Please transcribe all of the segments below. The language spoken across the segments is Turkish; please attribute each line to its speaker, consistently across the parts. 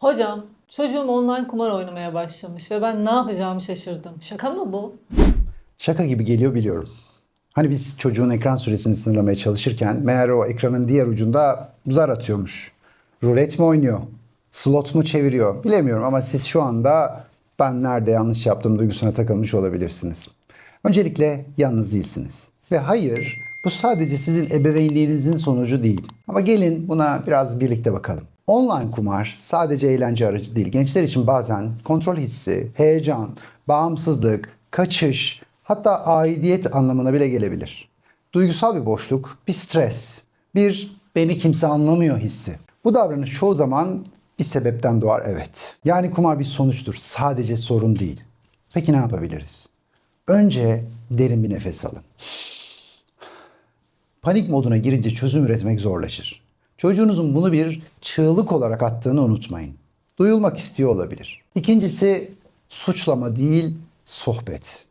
Speaker 1: Hocam, çocuğum online kumar oynamaya başlamış ve ben ne yapacağımı şaşırdım. Şaka mı bu?
Speaker 2: Şaka gibi geliyor biliyorum. Hani biz çocuğun ekran süresini sınırlamaya çalışırken meğer o ekranın diğer ucunda zar atıyormuş. Rulet mi oynuyor? Slot mu çeviriyor? Bilemiyorum ama siz şu anda ben nerede yanlış yaptığım duygusuna takılmış olabilirsiniz. Öncelikle yalnız değilsiniz. Ve hayır bu sadece sizin ebeveynliğinizin sonucu değil. Ama gelin buna biraz birlikte bakalım. Online kumar sadece eğlence aracı değil. Gençler için bazen kontrol hissi, heyecan, bağımsızlık, kaçış, hatta aidiyet anlamına bile gelebilir. Duygusal bir boşluk, bir stres, bir beni kimse anlamıyor hissi. Bu davranış çoğu zaman bir sebepten doğar evet. Yani kumar bir sonuçtur, sadece sorun değil. Peki ne yapabiliriz? Önce derin bir nefes alın. Panik moduna girince çözüm üretmek zorlaşır. Çocuğunuzun bunu bir çığlık olarak attığını unutmayın. Duyulmak istiyor olabilir. İkincisi suçlama değil, sohbet.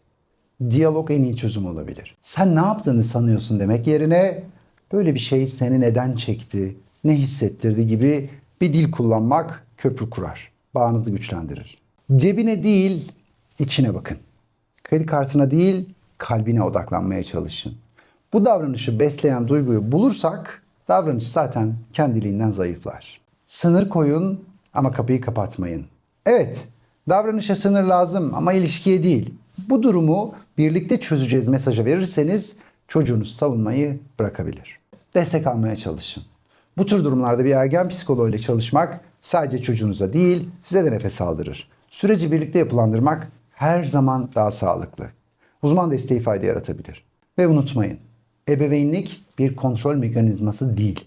Speaker 2: Diyalog en iyi çözüm olabilir. Sen ne yaptığını sanıyorsun demek yerine böyle bir şey seni neden çekti, ne hissettirdi gibi bir dil kullanmak köprü kurar. Bağınızı güçlendirir. Cebine değil, içine bakın. Kredi kartına değil, kalbine odaklanmaya çalışın. Bu davranışı besleyen duyguyu bulursak davranış zaten kendiliğinden zayıflar. Sınır koyun ama kapıyı kapatmayın. Evet, davranışa sınır lazım ama ilişkiye değil. Bu durumu birlikte çözeceğiz mesajı verirseniz çocuğunuz savunmayı bırakabilir. Destek almaya çalışın. Bu tür durumlarda bir ergen psikoloğuyla çalışmak sadece çocuğunuza değil size de nefes aldırır. Süreci birlikte yapılandırmak her zaman daha sağlıklı. Uzman desteği fayda yaratabilir. Ve unutmayın, ebeveynlik bir kontrol mekanizması değil.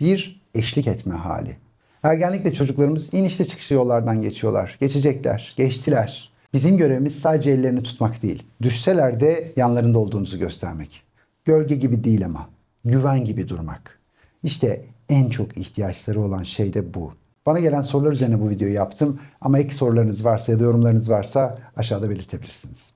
Speaker 2: Bir eşlik etme hali. Ergenlikte çocuklarımız inişli çıkışlı yollardan geçiyorlar. Geçecekler, geçtiler. Bizim görevimiz sadece ellerini tutmak değil. Düşseler de yanlarında olduğumuzu göstermek. Gölge gibi değil ama. Güven gibi durmak. İşte en çok ihtiyaçları olan şey de bu. Bana gelen sorular üzerine bu videoyu yaptım ama ek sorularınız varsa ya da yorumlarınız varsa aşağıda belirtebilirsiniz.